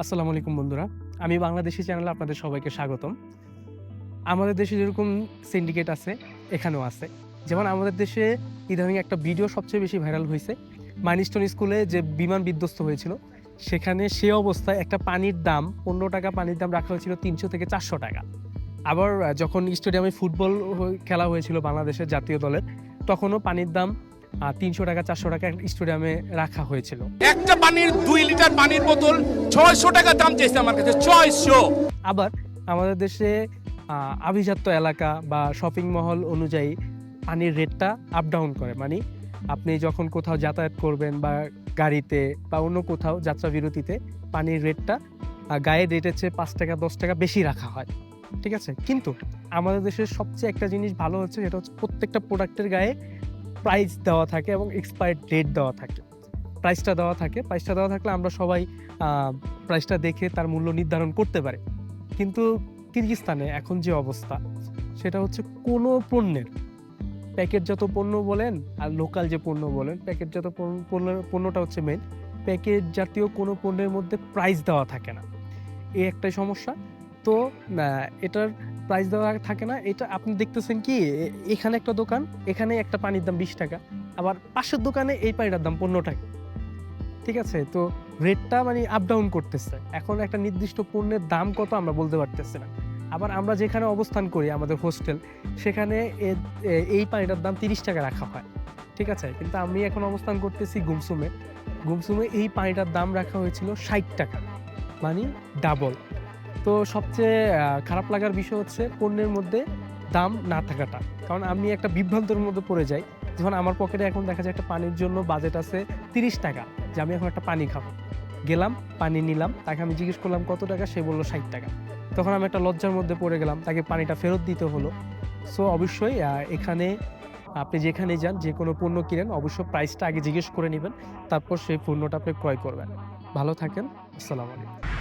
আসসালামু আলাইকুম বন্ধুরা। আমি বাংলাদেশি চ্যানেলে আপনাদের সবাইকে স্বাগতম। আমাদের দেশে যেরকম সিন্ডিকেট আছে, এখানেও আছে। যেমন আমাদের দেশে ইদানিং একটা ভিডিও সবচেয়ে বেশি ভাইরাল হয়েছে। মাইনিস্টন স্কুলে যে বিমান বিধ্বস্ত হয়েছিল, সেখানে সে অবস্থায় একটা পানির দাম, পনেরো টাকা পানির দাম রাখা হয়েছিল তিনশো থেকে চারশো টাকা। আবার যখন স্টেডিয়ামে ফুটবল খেলা হয়েছিল বাংলাদেশের জাতীয় দলের, তখনও পানির দাম তিনশো টাকা চারশো টাকা স্টেডিয়ামে রাখা হয়েছিল। একটা পানির দুই লিটার পানির বোতল ছয়শো টাকা দাম চাইছে আমার কাছে ছয়শো। আবার আমাদের দেশে আভিজাত্য এলাকা বা শপিং মহল অনুযায়ী পানির রেটটা আপ ডাউন করে। মানে আপনি যখন কোথাও যাতায়াত করবেন বা গাড়িতে বা অন্য কোথাও যাত্রা বিরতিতে পানির রেটটা গায়ে রেটের চেয়ে পাঁচ টাকা দশ টাকা বেশি রাখা হয়। ঠিক আছে? কিন্তু আমাদের দেশের সবচেয়ে একটা জিনিস ভালো হচ্ছে সেটা হচ্ছে প্রত্যেকটা প্রোডাক্টের গায়ে প্রাইস দেওয়া থাকে এবং এক্সপায়ার ডেট দেওয়া থাকে। প্রাইসটা দেওয়া থাকে। প্রাইসটা দেওয়া থাকলে আমরা সবাই প্রাইসটা দেখে তার মূল্য নির্ধারণ করতে পারি। কিন্তু কিরগিস্তানে এখন যে অবস্থা, সেটা হচ্ছে কোনো পণ্যের প্যাকেটজাত পণ্য বলেন আর লোকাল যে পণ্য বলেন প্যাকেটজাত পণ্য- পণ্য- পণ্যটা হচ্ছে মেন প্যাকেট জাতীয় কোনো পণ্যের মধ্যে প্রাইস দেওয়া থাকে না। এই একটাই সমস্যা। তো এটার প্রাইস দেওয়া থাকে না, এটা আপনি দেখতেছেন কি এখানে একটা দোকান, এখানে একটা পানির দাম বিশ টাকা, আবার পাশের দোকানে এই পানিটার দাম পনেরো টাকা। ঠিক আছে? তো রেটটা মানে আপ ডাউন করতেছে। এখন একটা নির্দিষ্ট পণ্যের দাম কত আমরা বলতে পারতেছি না। আবার আমরা যেখানে অবস্থান করি, আমাদের হোস্টেল সেখানে এই পানিটার দাম তিরিশ টাকা রাখা হয়। ঠিক আছে? কিন্তু আমি এখন অবস্থান করতেছি গুমসুমে। গুমসুমে এই পানিটার দাম রাখা হয়েছিল ষাট টাকা মানে ডাবল তো সবচেয়ে খারাপ লাগার বিষয় হচ্ছে পণ্যের মধ্যে দাম না থাকাটা। কারণ আমি একটা বিভ্রান্তের মধ্যে পড়ে যাই। যখন আমার পকেটে এখন দেখা যায় একটা পানির জন্য বাজেট আছে তিরিশ টাকা, যে আমি এখন একটা পানি খাব। গেলাম, পানি নিলাম, তাকে আমি জিজ্ঞেস করলাম, কত টাকা? সে বলল, ষাট টাকা। তখন আমি একটা লজ্জার মধ্যে পড়ে গেলাম, তাকে পানিটা ফেরত দিতে হলো। সো অবশ্যই এখানে আপনি যেখানে যান, যে কোনো পণ্য কিনেন, অবশ্যই প্রাইসটা আগে জিজ্ঞেস করে নেবেন, তারপর সেই পণ্যটা আপনি ক্রয় করবেন। ভালো থাকেন, আসসালামু আলাইকুম।